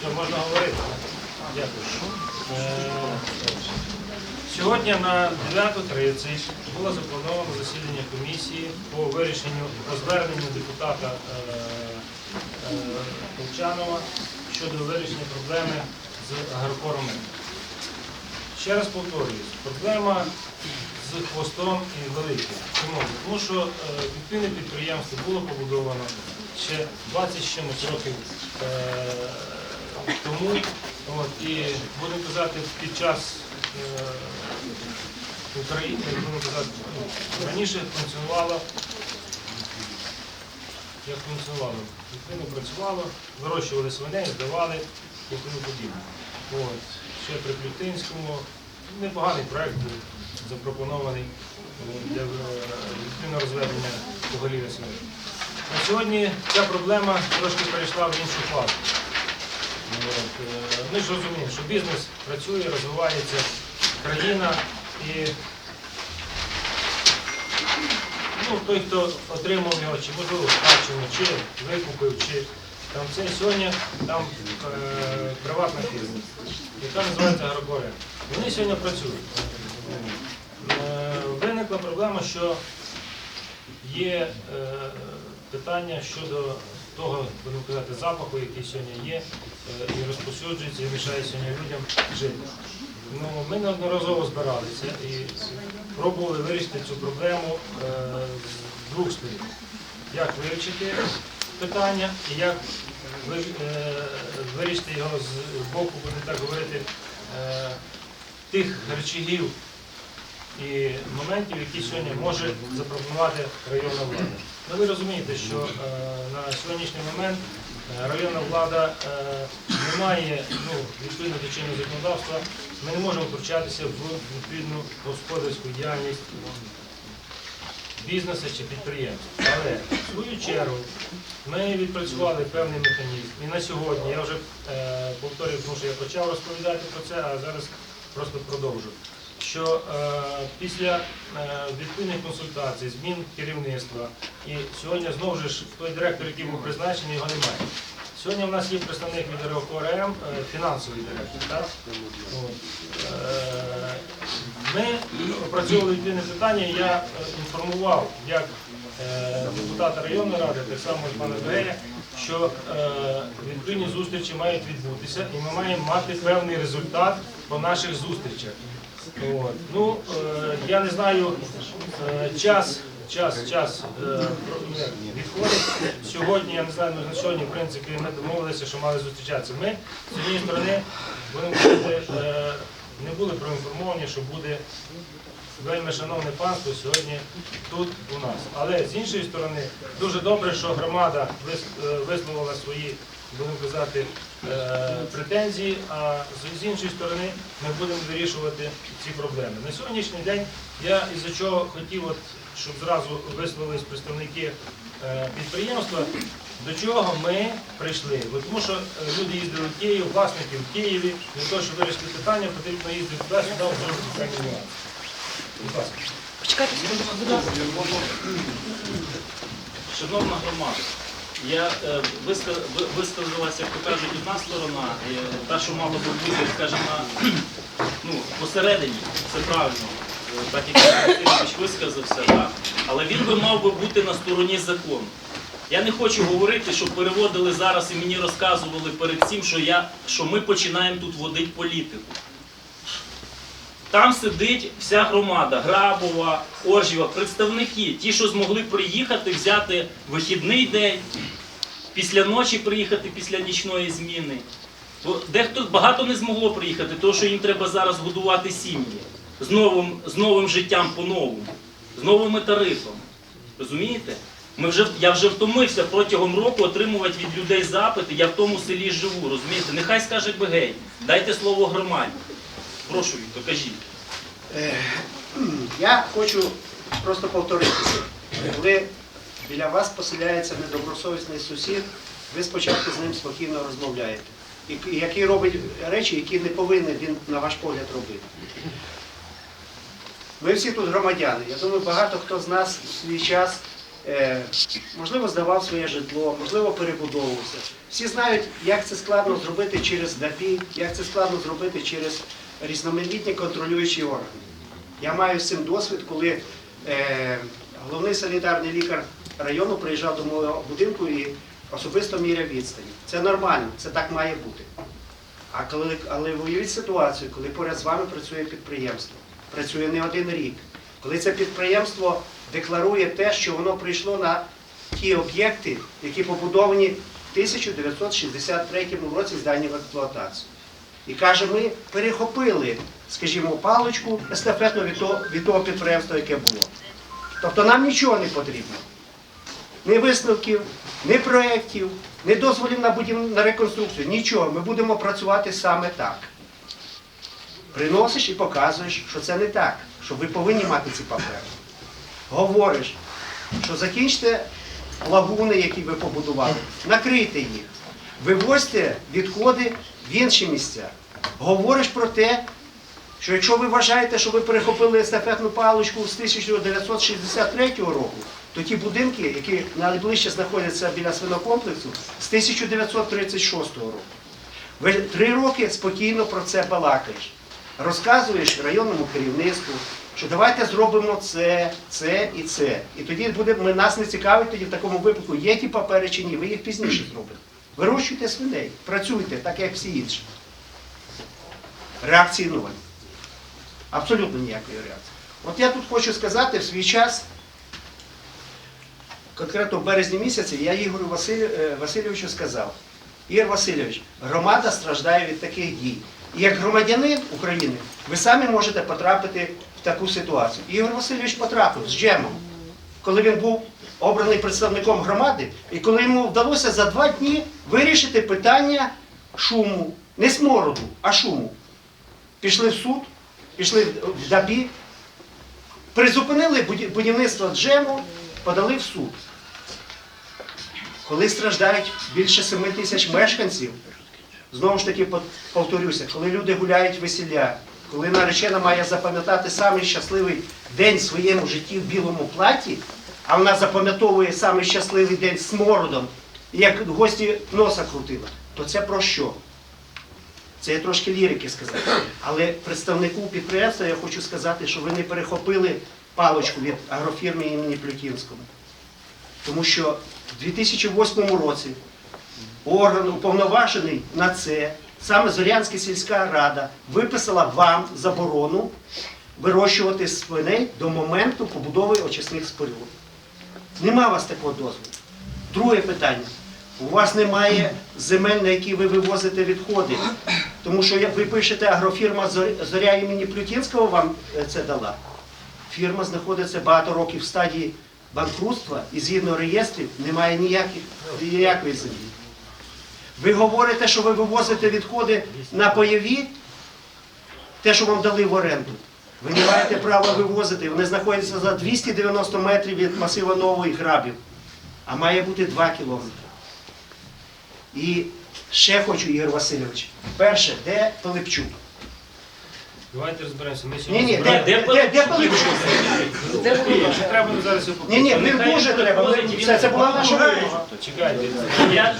Що, можна говорити? Дякую. Е, Сьогодні на 9.30 було заплановано засідання комісії по вирішенню по зверненню депутата е, е, Толчанова щодо вирішення проблеми з агропором. Ще раз повторююсь, проблема з хвостом і великим. Чому? Тому що е, відповідне підприємство було побудовано ще 20 з чимось років е, тому. От, і будемо казати, під час е, України, будемо казати, ну, раніше функціонувало, як функціонувало, відповідно працювало, вирощували свиней, здавали і тому подібне. Ще при Плютинському непоганий проект був запропонований е, для е, відповідного розведення поголів'я свиней. На сьогодні ця проблема трошки перейшла в іншу фазу. Е, Ми ж розуміємо, що бізнес працює, розвивається країна і ну, той, хто отримав його, чи можливо спадщину, чи викупив, чи там це сьогодні там е, приватна фірма, яка називається Агрокорія. Вони сьогодні працюють. Е, виникла проблема, що є е, питання щодо того, будемо казати, запаху, який сьогодні є, е, і розповсюджується, і мішає сьогодні людям жити. Ну, ми неодноразово збиралися і пробували вирішити цю проблему е, з двох сторін. Як вивчити питання і як е, вирішити його з боку, будемо так говорити, е, тих речагів і моментів, які сьогодні може запропонувати районна влада. Ну, ви розумієте, що е, на сьогоднішній момент районна влада не має ну, відповідно до чинного законодавства, ми не можемо втручатися в відповідну господарську діяльність бізнесу чи підприємства. Але в свою чергу ми відпрацювали певний механізм. І на сьогодні я вже е, повторюю, тому що я почав розповідати про це, а зараз просто продовжу. Що е, після е, відповідних консультацій, змін керівництва, і сьогодні знову ж той директор, який був призначений, його немає. Сьогодні в нас є представник від РОКРМ, фінансовий директор. Так? Е, Ми опрацьовували відповідне питання, я е, інформував як е, депутата районної ради, так само і пана Бея, що е, відповідні зустрічі мають відбутися і ми маємо мати певний результат по наших зустрічах. От. Ну, я не знаю, час, час, час відходить. Сьогодні, я не знаю, на сьогодні, в принципі, ми домовилися, що мали зустрічатися. Ми, з однієї сторони, будемо не були проінформовані, що буде вельми шановне панство сьогодні тут у нас. Але з іншої сторони, дуже добре, що громада е, висловила свої, будемо казати, е, претензії, а з- з іншої сторони ми будемо вирішувати ці проблеми. На сьогоднішній день я із-за чого хотів, от, щоб зразу висловились представники е, підприємства, до чого ми прийшли. Бо Тому що е, люди їздили в Київ, власники в Києві, для того, щоб вирішити питання, потрібно їздити туди-сюди, нюанси. Будь ласка. Почекайте, будь ласка. Шановна громада, я е, висказалася, як то кажуть, одна сторона, е, та, що мала би бути, скажімо, ну, посередині, це правильно, е, так як Ігор Васильович висказався, так. але він би мав би бути на стороні закону. Я не хочу говорити, що переводили зараз і мені розказували перед цим, що, я, що ми починаємо тут водити політику. Там сидить вся громада, Грабова, Оржєва, представники, ті, що змогли приїхати, взяти вихідний день, після ночі приїхати після нічної зміни. Бо дехто багато не змогло приїхати, тому що їм треба зараз годувати сім'ї з новим, з новим життям по-новому, з новими тарифами. Розумієте? Ми вже, я вже втомився протягом року отримувати від людей запити, я в тому селі живу, розумієте? Нехай скаже Бегей, дайте слово громаді. Прошу, Віктор, кажіть. Е, Я хочу просто повторитися. Коли біля вас поселяється недобросовісний сусід, ви спочатку з ним спокійно розмовляєте. Який робить речі, які не повинен він, на ваш погляд, робити. Ми всі тут громадяни. Я думаю, багато хто з нас в свій час, можливо, здавав своє житло, можливо, перебудовувався. Всі знають, як це складно зробити через ДАПІ, як це складно зробити через різноманітні контролюючі органи. Я маю з цим досвід, коли е, головний санітарний лікар району приїжджав до мого будинку і особисто міряв відстані. Це нормально, це так має бути. А коли, але уявіть ситуацію, коли поряд з вами працює підприємство, працює не один рік, коли це підприємство декларує те, що воно прийшло на ті об'єкти, які побудовані в 1963 році здані в експлуатацію. І каже, ми перехопили, скажімо, паличку естафетну від того, від того підприємства, яке було. Тобто нам нічого не потрібно. Ні висновків, ні проєктів, ні дозволів на, будів... на реконструкцію, нічого. Ми будемо працювати саме так. Приносиш і показуєш, що це не так, що ви повинні мати ці папери. Говориш, що закінчите лагуни, які ви побудували, накрийте їх, вивозьте відходи в інші місця. Говориш про те, що якщо ви вважаєте, що ви перехопили естафетну паличку з 1963 року, то ті будинки, які найближче знаходяться біля свинокомплексу, з 1936 року. Ви три роки спокійно про це балакаєш. Розказуєш районному керівництву, що давайте зробимо це, це і це. І тоді буде, ми, нас не цікавить тоді в такому випадку, є ті папери чи ні, ви їх пізніше зробите. Вирощуйте свиней, працюйте, так як всі інші. Реакції нуль. Абсолютно ніякої реакції. От я тут хочу сказати в свій час, конкретно в березні місяці, я Ігорю е, Васильовичу сказав, Ігор Васильович, громада страждає від таких дій. І як громадянин України, ви самі можете потрапити таку ситуацію. Ігор Васильович потрапив з Джемом, коли він був обраний представником громади, і коли йому вдалося за два дні вирішити питання шуму, не смороду, а шуму. Пішли в суд, пішли в ДАБІ, призупинили будівництво джему, подали в суд. Коли страждають більше 7 тисяч мешканців, знову ж таки пов- повторюся, коли люди гуляють весілля, коли наречена має запам'ятати самий щасливий день в своєму житті в білому платі, а вона запам'ятовує самий щасливий день смородом, як гості носа крутила, то це про що? Це я трошки лірики сказав. Але представнику підприємства я хочу сказати, що ви не перехопили паличку від агрофірми імені Плютінського. Тому що в 2008 році орган уповноважений на це, саме Зорянська сільська рада, виписала вам заборону вирощувати свиней до моменту побудови очисних споруд. Нема у вас такого дозволу. Друге питання. У вас немає земель, на які ви вивозите відходи. Тому що як ви пишете, агрофірма Зоря імені Плютінського вам е, це дала. Фірма знаходиться багато років в стадії банкрутства і згідно реєстрів немає ніяких, ніякої землі. Ви говорите, що ви вивозите відходи на пайові, те, що вам дали в оренду. Ви не маєте права вивозити. Вони знаходяться за 290 метрів від масива Нової грабів, а має бути 2 кілометри. І ще хочу, Ігор Васильович. Перше, де Пилипчук? Давайте розберемося. Ми Ні, сьогодні ні, де, де, де Пилипчук? Ще треба зараз його Ні, ні, Нехай дуже треба. Ми- Це, це була наша вимога. Чекайте. Я,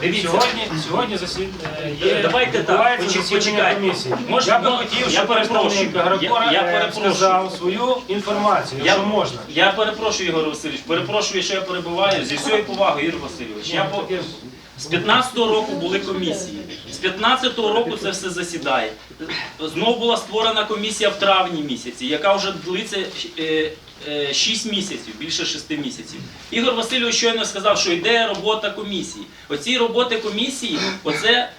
дивіться, Сьогодні, сьогодні засід... е, є, Давайте так, відбувається почекайте. засідання комісії. Може, я би ну, хотів, я щоб перепрошую. представник Агрокора Я- я е, перепрошую. сказав свою інформацію, Я, якщо можна. я перепрошую, Ігор Васильович, перепрошую, що я перебуваю. Зі всією повагою, Ігор Васильович. Я по... З 15-го року були комісії. З 15-го року це все засідає. Знову була створена комісія в травні місяці, яка вже длиться 6 місяців, більше 6 місяців. Ігор Васильович щойно сказав, що йде робота комісії. Оці роботи комісії, оце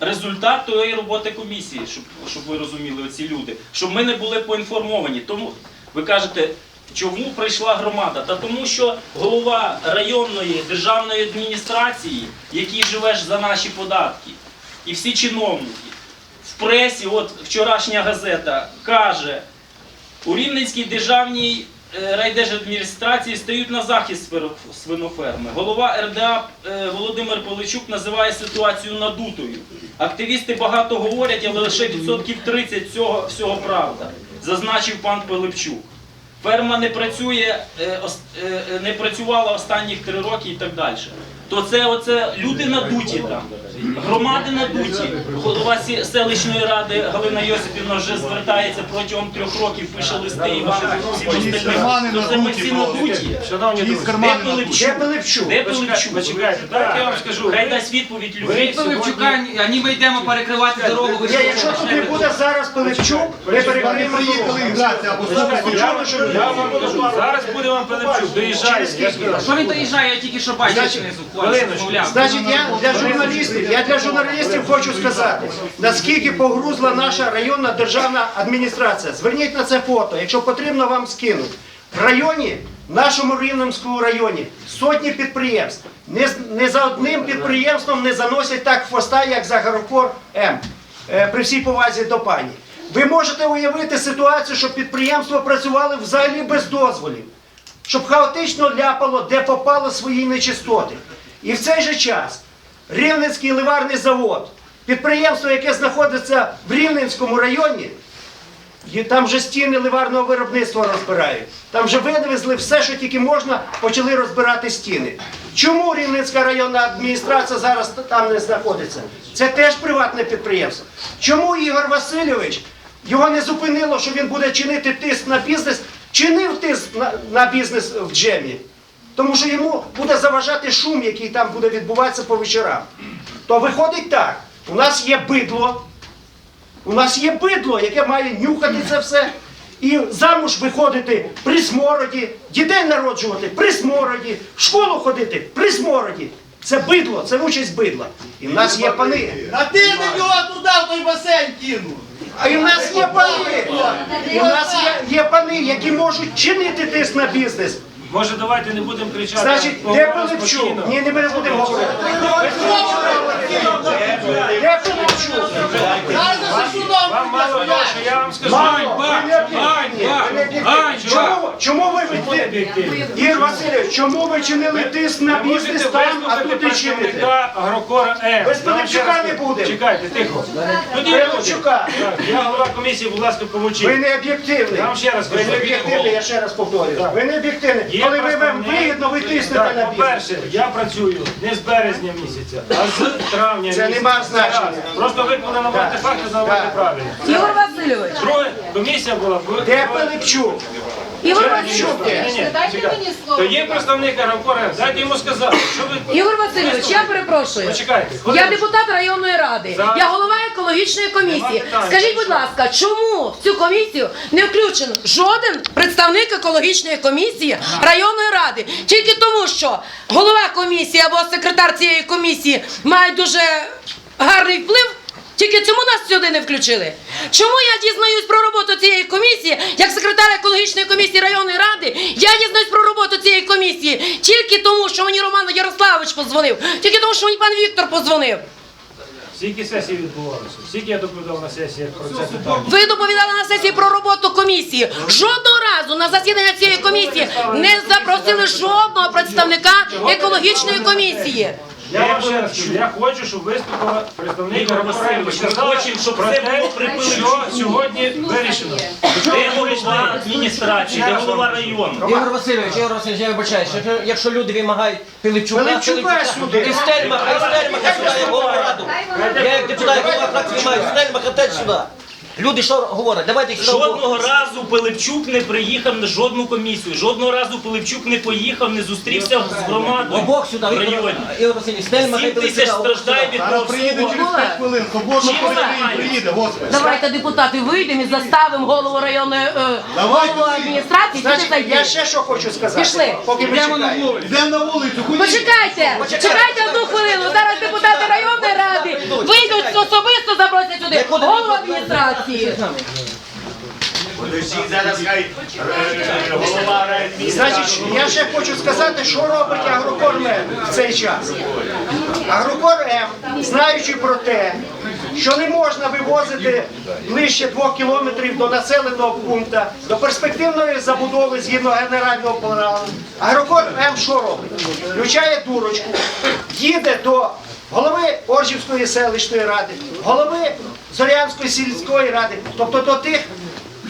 результат тої роботи комісії, щоб, щоб ви розуміли, оці люди, щоб ми не були поінформовані. Тому ви кажете, чому прийшла громада? Та тому, що голова районної державної адміністрації, який живеш за наші податки, і всі чиновники в пресі, от вчорашня газета каже, у Рівненській державній е, райдержадміністрації стають на захист свиноферми. Голова РДА е, Володимир Поличук називає ситуацію надутою. Активісти багато говорять, але лише відсотків 30 цього всього правда, зазначив пан Пилипчук. Ферма не працює, е, не працювала останніх три роки і так далі. То це оце люди надуті там, громади надуті. Голова селищної ради Галина Йосипівна вже звертається протягом трьох роких, пише листи і вам всім остальним. кармани То це ми всі надуті. Шановні друзі, Де Пилипчук? Де Пилипчук? Де Пилипчук? почекайте, так я вам скажу. Хай дасть відповідь ви людей. Пилипчука, а ніби йдемо перекривати дорогу. ви що, якщо тут не буде зараз Пилипчук, ми перекриємо приїхали дорогу. або. Я вам, кажу, зараз буде вам Пилипчук, доїжджає. Що він доїжджає, я тільки що бачив Значить, знизу. хвилиночку. Значить, я для журналістів, я для журналістів хочу сказати, наскільки погрузла наша районна державна адміністрація. Зверніть на це фото, якщо потрібно, вам скину. В районі, в нашому Рівненському районі, сотні підприємств. Не, не за одним підприємством не заносять так хвоста, як за Гарокор М. Е, При всій повазі до пані. Ви можете уявити ситуацію, що підприємства працювали взагалі без дозволів щоб хаотично ляпало, де попало свої нечистоти. І в цей же час Рівненський ливарний завод, підприємство, яке знаходиться в Рівненському районі, там вже стіни ливарного виробництва розбирають. Там вже вивезли все, що тільки можна, почали розбирати стіни. Чому Рівненська районна адміністрація зараз там не знаходиться? Це теж приватне підприємство. Чому Ігор Васильович його не зупинило, що він буде чинити тиск на бізнес, чинив тиск на, на бізнес в джемі? Тому що йому буде заважати шум, який там буде відбуватися по вечорам. То виходить так: у нас є бидло, у нас є бидло, яке має нюхати це все. І замуж виходити при смороді, дітей народжувати при смороді, в школу ходити при смороді. Це бидло, це участь бидла. І в нас є пани. А ти не його туди в той басейн кинув. А і в нас є пани. І в нас є, є пани, які можуть чинити тиск на бізнес. Може, давайте не будемо кричати. Значить, де Пилипчук? Ні, не ми будемо говорити. Де Пилипчук? Зараз за судом Вам мало я вам скажу. Не об'єктивні, не об'єктивні. Чому, чому ви об'єктивні. Ігор Васильович, чому ви чинили тиск на бізнес там, а тут не чините? Агрокора М. Без Пилипчука не будемо. Чекайте, тихо. Тоді Пилипчука. буде. Так, Я голова комісії, будь ласка, Ви помовчіть. не об'єктивний. Я вам ще раз Ви кажу. не об'єктивний, я ще раз повторюю. Ви не об'єктивний. Є Коли ви вам представник- вигідно, ви тиснете Так, на бізнес. по-перше, я працюю не з березня місяця, а з травня Це місяця. нема значення. Раз. Просто ви коли наводите факти, наводите Так. правильно. Ігор Васильович, Друге, комісія була. Де Пилипчук? Ігор Васильович, Дайте мені слово. То є представник Агрокора, дайте йому сказати. Що ви... Ігор Васильович, я перепрошую. Почекайте. Я депутат районної ради, я голова екологічної комісії. Скажіть, будь ласка, чому в цю комісію не включено жоден представник екологічної комісії районної ради? Тільки тому, що голова комісії або секретар цієї комісії має дуже гарний вплив. Тільки цьому нас сюди не включили. Чому я дізнаюсь про роботу цієї комісії, як секретар екологічної комісії районної ради? Я дізнаюсь про роботу цієї комісії тільки тому, що мені Роман Ярославович позвонив, тільки тому, що мені пан Віктор позвонив. Скільки сесій відбувалося? Скільки я доповідав на сесіях про це питання? Ви доповідали на сесії про роботу комісії. Жодного разу на засідання цієї комісії не запросили жодного представника екологічної комісії. Я вам ще раз кажу, я хочу, щоб виступила представник Ігор Васильович, ми хочемо, щоб це було припинено. що сьогодні вирішено. Де голова адміністрації, де голова району? Ігор Васильович, Ігор Васильович, я вибачаюся, якщо, якщо люди вимагають Пилипчука, Пилипчука сюди. і Стельмаха, і Стельмаха сюди, я голова раду. Я як депутат, голова фракції маю, Стельмаха теж сюди. Люди що говорять? Давайте їх сюди. Жодного разу Пилипчук не приїхав на жодну комісію. Жодного разу Пилипчук не поїхав, не зустрівся з громадою Обох сюди, в Ігор- районі. Ігор Васильович, Стельмаха і Сім тисяч обох страждає від Зараз приїде через 5 хвилин. Соборно Чим займаєтесь? приїде, господи. Давайте, депутати, вийдемо і заставимо голову районної е, Давайте голову всі. адміністрації сюди Значить, я ще що хочу сказати. Пішли. Поки ми Йдемо на чекаємо. вулицю. Йдемо на вулицю, ходіть. Почекайте, чекайте одну хвилину. Зараз депутати районної ради вийдуть особисто запросять сюди голову адміністрації. Значить, я ще хочу сказати, що робить Агрокор М в цей час. Агрокор М, знаючи про те, що не можна вивозити ближче двох кілометрів до населеного пункту, до перспективної забудови згідно генерального плану. Агрокор М що робить? Включає дурочку, їде до голови Оржівської селищної ради, голови Зорянської сільської ради, тобто до тих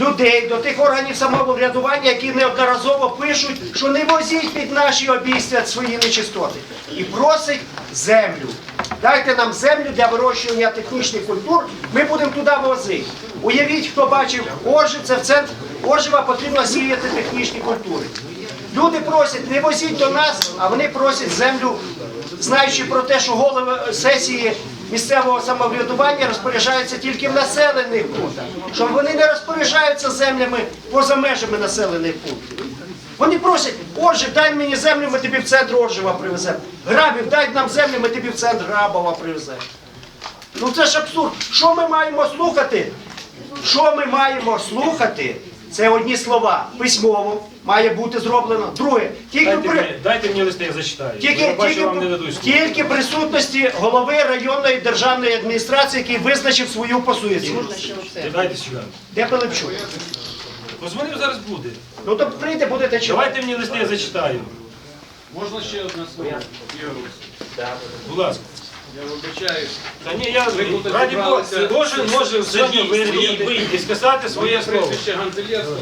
людей, до тих органів самоврядування, які неодноразово пишуть, що не возіть під наші обійстя свої нечистоти. І просить землю. Дайте нам землю для вирощування технічних культур, ми будемо туди возити. Уявіть, хто бачив Оржив, це в центр Оржива потрібно сіяти технічні культури. Люди просять, не возіть до нас, а вони просять землю, знаючи про те, що голови сесії місцевого самоврядування розпоряджаються тільки в населених пунктах, що вони не розпоряджаються землями поза межами населених пунктів. Вони просять, Оржи, дай мені землю, ми тобі в центр Оржева привеземо. Грабів, дай нам землю, ми тобі в центр Грабова привеземо. Ну це ж абсурд. Що ми маємо слухати? Що ми маємо слухати? Це одні слова. Письмово має бути зроблено. Друге, тільки Дайте при. мені, дайте мені листи, я зачитаю. Тільки, я бачу, тільки, вам не дадуть. тільки присутності голови районної державної адміністрації, який визначив свою позицію. Дайте сюди. Де Пилипчук? Позвонив зараз буде. Ну то прийде, будете чувати. Давайте мені листи, я зачитаю. Можна ще одне слово? Будь ласка. Я вибачаюсь. Та ні, я раді Бога, кожен може сьогодні вийти і сказати своє слово.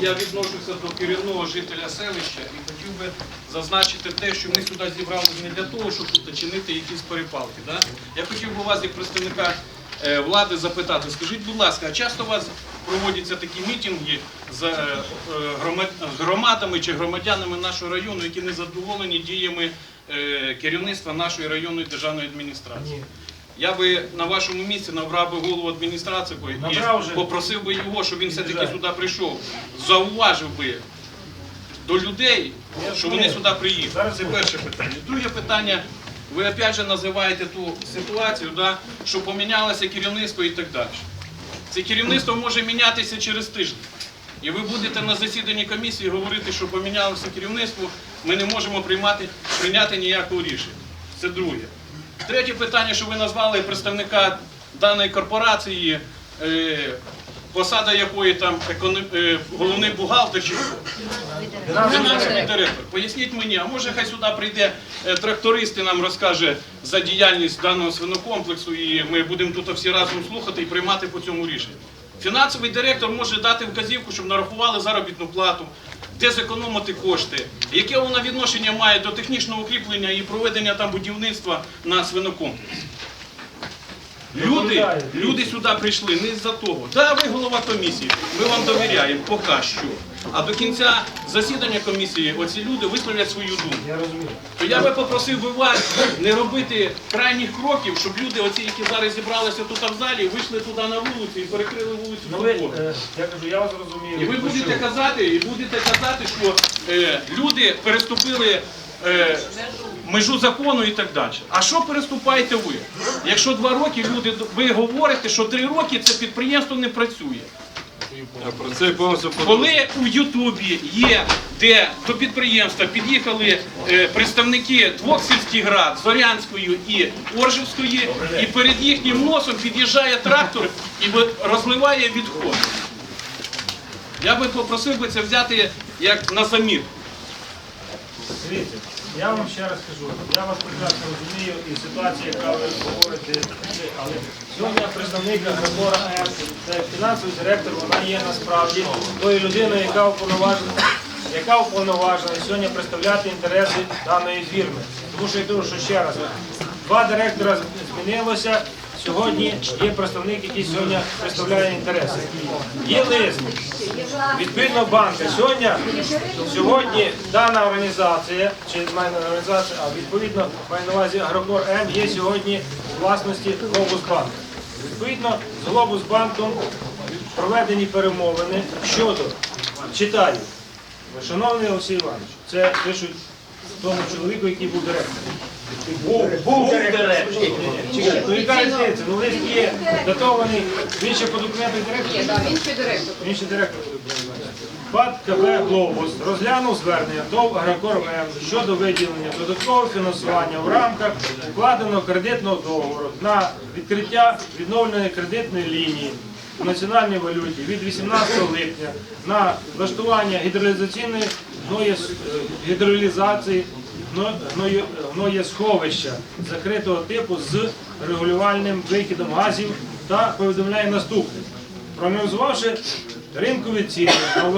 я відношуся до корінного жителя селища і хотів би зазначити те, що ми сюди зібралися не для того, щоб тут чинити якісь перепалки. Да? Я хотів би вас, як представника е, влади, запитати, скажіть, будь ласка, а часто у вас проводяться такі мітинги з е, е, громадами чи громадянами нашого району, які не задоволені діями керівництва нашої районної державної адміністрації? Я би на вашому місці набрав би голову адміністрації і попросив би його, щоб він все-таки сюди прийшов, зауважив би до людей, що вони сюди приїхали. Це перше питання. Друге питання. Ви опять же називаєте ту ситуацію, да, що помінялося керівництво і так далі. Це керівництво може мінятися через тиждень. І ви будете на засіданні комісії говорити, що помінялося керівництво, ми не можемо приймати, прийняти ніякого рішення. Це друге. Третє питання, що ви назвали представника даної корпорації, е, посада якої там е, головний бухгалтер чи? Фінансовий директор. Поясніть мені, а може хай сюди прийде е, тракторист і нам розкаже за діяльність даного свинокомплексу, і ми будемо тут всі разом слухати і приймати по цьому рішення. Фінансовий директор може дати вказівку, щоб нарахували заробітну плату, де зекономити кошти, яке воно відношення має до технічного укріплення і проведення там будівництва на свинокомплексі. Люди, люди сюди прийшли не з-за того. Да, ви голова комісії, ми вам довіряємо поки що. А до кінця засідання комісії оці люди висловлять свою думку. Я розумію. То я би попросив би вас не робити крайніх кроків, щоб люди, оці, які зараз зібралися тут в залі, вийшли туди на вулицю і перекрили вулицю Ну ви, е, я кажу, я вас розумію. І ви будете казати, і будете казати, що е, люди переступили межу закону і так далі. А що переступаєте ви? Якщо два роки люди ви говорите, що три роки це підприємство не працює. Про це повністю Коли у Ютубі є, де до підприємства під'їхали е, представники двох сільських рад Зорянської і Оржівської, і перед їхнім носом під'їжджає трактор і розливає відходи. Я би попросив би це взяти як на замір. Я вам ще раз кажу, я вас прекрасно розумію і ситуація, яка ви говорите, але сьогодні представник Агрокора АЕС, це фінансовий директор, вона є насправді тою людиною, яка уповноважена, яка уповноважена сьогодні представляти інтереси даної фірми. Тому що я думаю, що ще раз, два директора змінилося, сьогодні є представник, який сьогодні представляє інтереси. Є лист. Відповідно банка. Сьогодні, сьогодні дана організація, чи має не організація, а відповідно має на увазі Агрокор М є сьогодні власності Глобусбанку. Відповідно, з Глобусбанком проведені перемовини щодо, читаю, шановний Олексій Іванович, це пишуть тому чоловіку, який був директором. Був директор. Чекайте, ну яка різниця? Ну лист є датований, він ще по документу директор. Він ще директор. Він ще директор. ПАД КБ «Глобус» розглянув звернення до Агрокормем щодо виділення додаткового фінансування в рамках укладеного кредитного договору на відкриття відновленої кредитної лінії в національній валюті від 18 липня на влаштування гідролізаційної гноєс- е, гідролізації гноєсховища закритого типу з регулювальним викидом газів та повідомляє наступне. Проаналізувавши ринкові ціни